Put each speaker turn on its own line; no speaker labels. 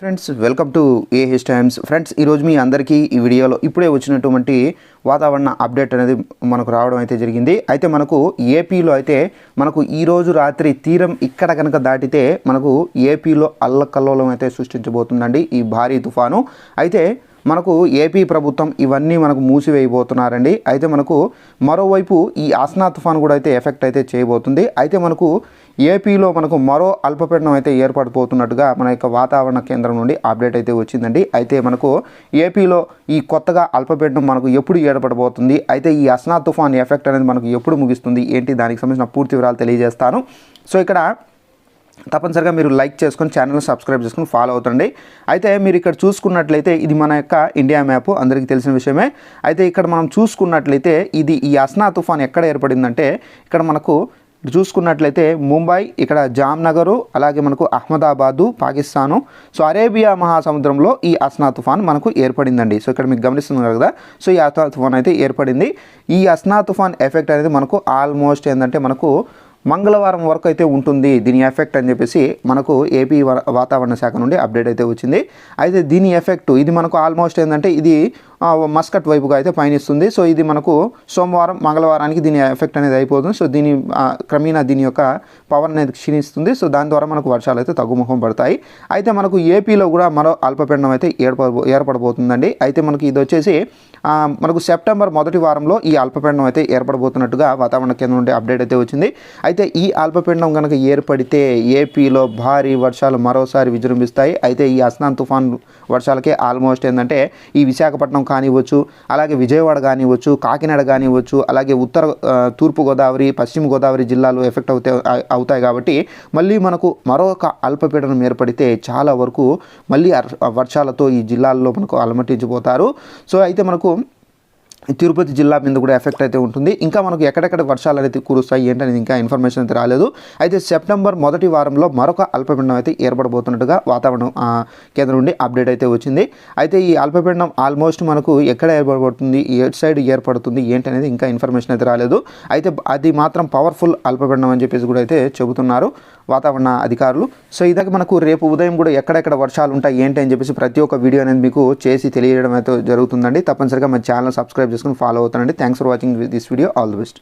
Friends welcome to AH Times friends ఈరోజు మీ అందరికీ ఈ వీడియోలో ఇప్పుడే వచ్చినటువంటి వాతావరణ అప్డేట్ అనేది మనకు రావడం అయితే జరిగింది. అయితే మనకు ఏపీలో అయితే మనకు ఈరోజు రాత్రి తీరం ఇక్కడ కనుక దాటితే మనకు ఏపీలో అల్లకల్లోలం అయితే సృష్టించబోతుందండి. ఈ భారీ తుఫాను. అయితే మనకు ఏపీ ప్రభుత్వం ఇవన్నీ మనకు మూసివేయబోతున్నారండి. అయితే మనకు మరోవైపు ఈ ఆస్నా తుఫాన్ కూడా అయితే ఎఫెక్ట్ అయితే చేయబోతుంది. అయితే మనకు ఏపీలో మనకు మరో అల్పపీడనం అయితే ఏర్పడిపోతున్నట్టుగా మన యొక్క వాతావరణ కేంద్రం నుండి అప్డేట్ అయితే వచ్చిందండి. అయితే మనకు ఏపీలో ఈ కొత్తగా అల్పపీడనం మనకు ఎప్పుడు ఏర్పడబోతుంది? అయితే ఈ అస్నా తుఫాన్ ఎఫెక్ట్ అనేది మనకు ఎప్పుడు ముగిస్తుంది? ఏంటి? దానికి సంబంధించిన పూర్తి వివరాలు తెలియజేస్తాను. సో ఇక్కడ తప్పనిసరిగా మీరు లైక్ చేసుకొని ఛానల్ని సబ్స్క్రైబ్ చేసుకొని ఫాలో అవుతండి. అయితే మీరు ఇక్కడ చూసుకున్నట్లయితే ఇది మన యొక్క ఇండియా మ్యాప్ అందరికీ తెలిసిన విషయమే. అయితే ఇక్కడ మనం చూసుకున్నట్లయితే ఇది ఈ అస్నా తుఫాన్ ఎక్కడ ఏర్పడిందంటే ఇక్కడ మనకు చూసుకున్నట్లయితే ముంబై ఇక్కడ జామ్నగరు అలాగే మనకు అహ్మదాబాదు పాకిస్తాను. సో అరేబియా మహాసముద్రంలో ఈ అస్నా తుఫాన్ మనకు ఏర్పడిందండి. సో ఇక్కడ మీకు గమనిస్తున్నారు కదా సో ఈ అస్నా తుఫాన్ అయితే ఏర్పడింది. ఈ అస్నా తుఫాన్ ఎఫెక్ట్ అనేది మనకు ఆల్మోస్ట్ ఏంటంటే మనకు మంగళవారం వరకు అయితే ఉంటుంది దీని ఎఫెక్ట్ అని చెప్పేసి మనకు ఏపీ వాతావరణ శాఖ నుండి అప్డేట్ అయితే వచ్చింది. అయితే దీని ఎఫెక్ట్ ఇది మనకు ఆల్మోస్ట్ ఏంటంటే ఇది మస్కట్ వైపుగా అయితే పయనిస్తుంది. సో ఇది మనకు సోమవారం మంగళవారానికి దీని ఎఫెక్ట్ అనేది అయిపోతుంది. సో దీని క్రమేణా దీని యొక్క పవర్ అనేది క్షీణిస్తుంది. సో దాని ద్వారా మనకు వర్షాలు అయితే తగ్గుముఖం పడతాయి. అయితే మనకు ఏపీలో కూడా మరో అల్పపీడనం అయితే ఏర్పడబో ఏర్పడబోతుందండి. అయితే మనకి ఇది వచ్చేసి మనకు సెప్టెంబర్ మొదటి వారంలో ఈ అల్పపీడనం అయితే ఏర్పడబోతున్నట్టుగా వాతావరణ కేంద్రం నుండి అప్డేట్ అయితే వచ్చింది. అయితే ఈ అల్పపీడనం కనుక ఏర్పడితే ఏపీలో భారీ వర్షాలు మరోసారి విజృంభిస్తాయి. అయితే ఈ అస్నాన్ తుఫాన్ వర్షాలకే ఆల్మోస్ట్ ఏంటంటే ఈ విశాఖపట్నం కానివ్వచ్చు అలాగే విజయవాడ కానివ్వచ్చు కాకినాడ కానివ్వచ్చు అలాగే ఉత్తర తూర్పు గోదావరి పశ్చిమ గోదావరి జిల్లాలు ఎఫెక్ట్ అవుతాయి అవుతాయి కాబట్టి మళ్ళీ మనకు మరొక అల్పపీడనం ఏర్పడితే చాలా వరకు మళ్ళీ వర్షాలతో ఈ జిల్లాల్లో మనకు అలమటించిపోతారు. సో అయితే మనకు తిరుపతి జిల్లా మీద కూడా ఎఫెక్ట్ అయితే ఉంటుంది. ఇంకా మనకు ఎక్కడెక్కడ వర్షాలు అయితే కురుస్తాయి ఏంటనేది ఇంకా ఇన్ఫర్మేషన్ అయితే రాలేదు. అయితే సెప్టెంబర్ మొదటి వారంలో మరొక అల్పపీడనం అయితే ఏర్పడబోతున్నట్టుగా వాతావరణం కేంద్రం నుండి అప్డేట్ అయితే వచ్చింది. అయితే ఈ అల్పపీడనం ఆల్మోస్ట్ మనకు ఎక్కడ ఏర్పడబడుతుంది ఏ సైడ్ ఏర్పడుతుంది ఏంటనేది ఇంకా ఇన్ఫర్మేషన్ అయితే రాలేదు. అయితే అది మాత్రం పవర్ఫుల్ అల్పపీడనం అని చెప్పేసి కూడా అయితే చెబుతున్నారు. వాతావరణ అధికారులు. సో ఇదాక మనకు రేపు ఉదయం కూడా ఎక్కడెక్కడ వర్షాలు ఉంటాయి ఏంటి అని చెప్పేసి ప్రతి ఒక్క వీడియో అనేది మీకు చేసి తెలియడం అయితే జరుగుతుందండి. తప్పనిసరిగా మా ఛానల్ సబ్స్క్రైబ్ చేసుకుని ఫాలో అవుతానండి. Thanks for watching this video all the best